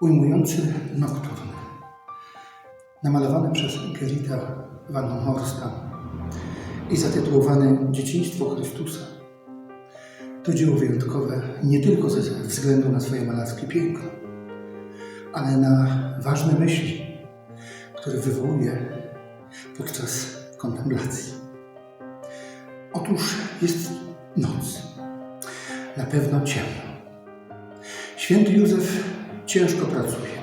ujmujący nokturn, namalowany przez Gerita van Horsta i zatytułowany Dzieciństwo Chrystusa. To dzieło wyjątkowe nie tylko ze względu na swoje malarskie piękno, ale na ważne myśli, które wywołuje podczas kontemplacji. Otóż jest noc, na pewno ciemno. Święty Józef ciężko pracuje.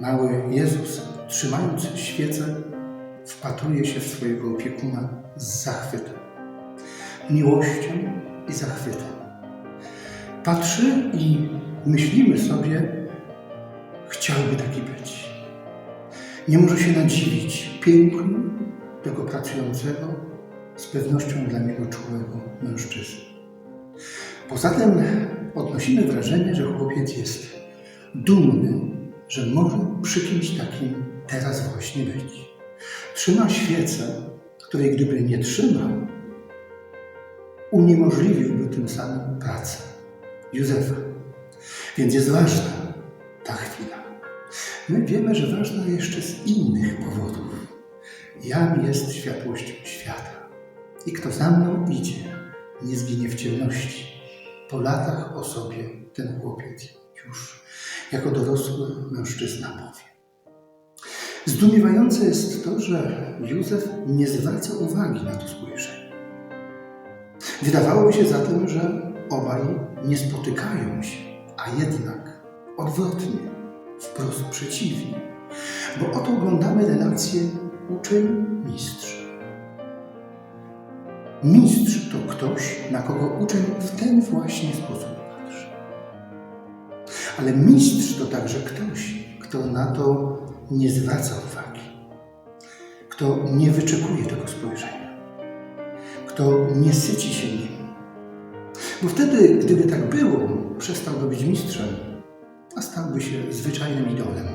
Mały Jezus, trzymając świecę, wpatruje się w swojego opiekuna z zachwytem, miłością i zachwytem. Patrzy i myślimy sobie, chciałby taki być. Nie może się nadziwić pięknu tego pracującego, z pewnością dla niego czułego mężczyzny. Poza tym odnosimy wrażenie, że chłopiec jest dumny, że może przy kimś takim teraz właśnie być. Trzyma świecę, której gdyby nie trzymał, uniemożliwiłby tym samym pracę Józefa. Więc jest ważna ta chwila. My wiemy, że ważna jeszcze z innych powodów. Jam jest światłością świata. I kto za mną idzie, nie zginie w ciemności. Po latach o sobie ten chłopiec już jako dorosły mężczyzna powie. Zdumiewające jest to, że Józef nie zwraca uwagi na to spojrzenie. Wydawałoby się zatem, że obaj nie spotykają się, a jednak odwrotnie, wprost przeciwnie, bo oto oglądamy relację uczeń-mistrz. Mistrz to ktoś, na kogo uczeń w ten właśnie sposób patrzy. Ale mistrz to także ktoś, kto na to nie zwraca uwagi, kto nie wyczekuje tego spojrzenia, kto nie syci się nim. Bo wtedy, gdyby tak było, przestałby być mistrzem, a stałby się zwyczajnym idolem.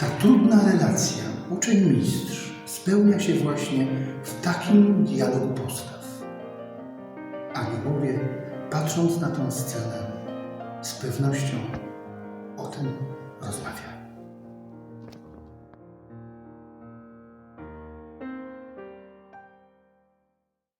Ta trudna relacja uczeń-mistrz spełnia się właśnie w takim dialogu postaw. Aniołowie, patrząc na tą scenę, z pewnością o tym rozmawiają.